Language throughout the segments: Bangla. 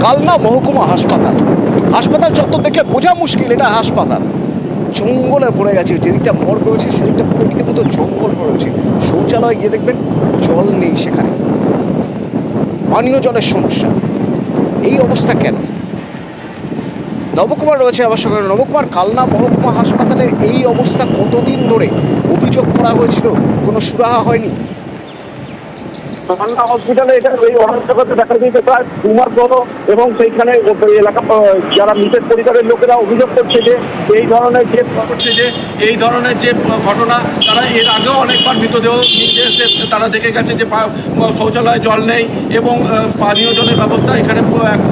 কালনা মহকুমা হাসপাতাল। হাসপাতাল চত্বর দেখলে বোঝা মুশকিল, এটা হাসপাতাল। জঙ্গলে ভরে গেছে, যেদিকটা মর্গ রয়েছে সেদিকটা পুরো রীতিমতো জঙ্গল রয়েছে। শৌচালয়ে গিয়ে দেখবেন জল নেই সেখানে। পানীয় জলের সমস্যা। এই অবস্থা কেন? নবকুমার রয়েছে আমার নবকুমার, কালনা মহকুমা হাসপাতালের এই অবস্থা কতদিন ধরে অভিযোগ করা হয়েছিল? কোনো সুরাহা হয়নি? কান্না হসপিটালে এটা এই অনার্থকতা দেখা দিয়েছে প্রায় দু মাস ধরো এবং সেইখানে এলাকা যারা মৃতের পরিবারের লোকেরা অভিযোগ করছে যে এই ধরনের যে করছে যে, এই ধরনের যে ঘটনা, তারা এর আগেও অনেকবার মৃতদেহ নিতে এসে তারা দেখে গেছে যে শৌচালয়ে জল নেই এবং পানীয় জলের ব্যবস্থা এখানে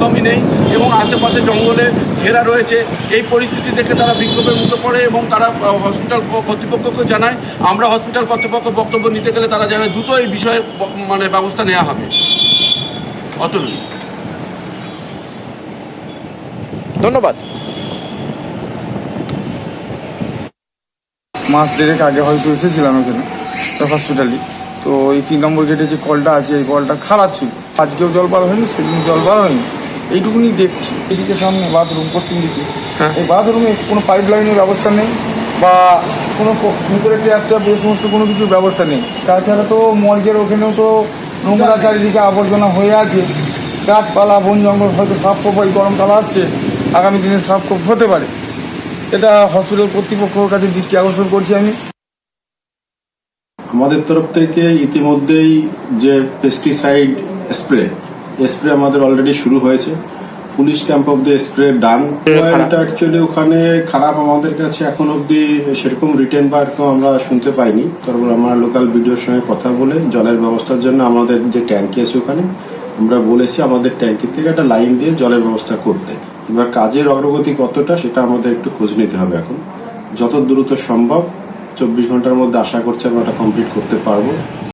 একদমই নেই এবং আশেপাশে জঙ্গলে ঘেরা রয়েছে। এই পরিস্থিতি দেখে তারা বিক্ষোভের মুখে পড়ে এবং তারা হসপিটাল কর্তৃপক্ষকে জানায় আমরা হসপিটাল কর্তৃপক্ষ বক্তব্য নিতে গেলে তারা জানায় দ্রুত এই বিষয়ে মানে ব্যবস্থা নেওয়া হবে। অতুল। ধন্যবাদ। মাস দেড়েক আগে হয়তো এসেছিলাম এখানে হসপিটালে তো এই তিন নম্বর গেটে যে কলটা আছে এই কলটা খারাপ ছিল। আজকেও জল বার হয়নি সেদিন জল বার হয়নি। এইটুকুনি দেখছি। এদিকে সামনে বাথরুম পশ্চিম দিকে। এই বাথরুমে কোনো পাইপ লাইনের ব্যবস্থা নেই বা কোনো ভিতরে ট্যাপ ট্যাপ এই সমস্ত কোনো কিছুর ব্যবস্থা নেই। তাছাড়া তো মর্গের ওখানেও তো নোংরা চারিদিকে আবর্জনা হয়ে আছে। গাছপালা বন জঙ্গল হয়তো সাফ কপ এই গরমকাল আসছে। আগামী দিনে সাফ কপ হতে পারে। এটা হসপিটাল কর্তৃপক্ষের কাছে দৃষ্টি আকর্ষণ করছি আমি। আমাদের তরফ থেকে ইতিমধ্যেই যে পেস্টিসাইড স্প্রে স্প্রে আমাদের অলরেডি শুরু হয়েছে। Police camp of the spray done. পয়েন্টটা অ্যাকচুয়ালি ওখানে খারাপ আমাদের কাছে এখন অবধি সেরকম রিটার্ন বা এরকম আমরা শুনতে পাইনি। তারপর আমরা লোকাল ভিডিওর সঙ্গে কথা বলে জলের ব্যবস্থার জন্য আমাদের যে ট্যাঙ্কি আছে ওখানে আমরা বলেছি আমাদের ট্যাঙ্কি থেকে একটা লাইন দিয়ে জলের ব্যবস্থা করতে। এবার কাজের অগ্রগতি কতটা সেটা আমাদের একটু খোঁজ নিতে হবে এখন। যত দ্রুত সম্ভব চব্বিশ ঘণ্টার মধ্যে আশা করছি আমরা ওটা কমপ্লিট করতে পারব।